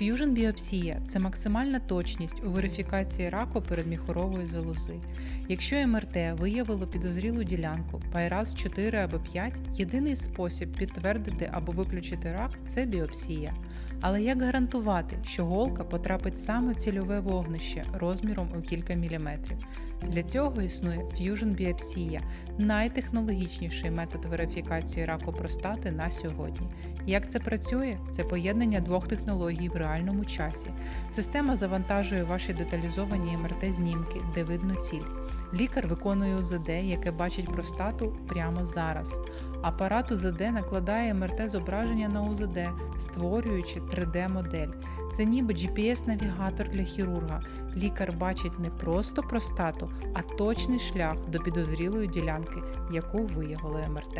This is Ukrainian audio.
Fusion біопсія це максимальна точність у верифікації раку передміхорової залози. Якщо МРТ виявило підозрілу ділянку пайраз 4 або 5, єдиний спосіб підтвердити або виключити рак це біопсія. Але як гарантувати, що голка потрапить саме в цільове вогнище розміром у кілька міліметрів? Для цього існує Fusion біопсія, найтехнологічніший метод верифікації раку простати на сьогодні. Як це працює? Це поєднання двох технологій в реальному часі. Система завантажує ваші деталізовані МРТ-знімки, де видно ціль. Лікар виконує УЗД, яке бачить простату прямо зараз. Апарат УЗД накладає МРТ-зображення на УЗД, створюючи 3D-модель. Це ніби GPS-навігатор для хірурга. Лікар бачить не просто простату, а точний шлях до підозрілої ділянки, яку виявили МРТ.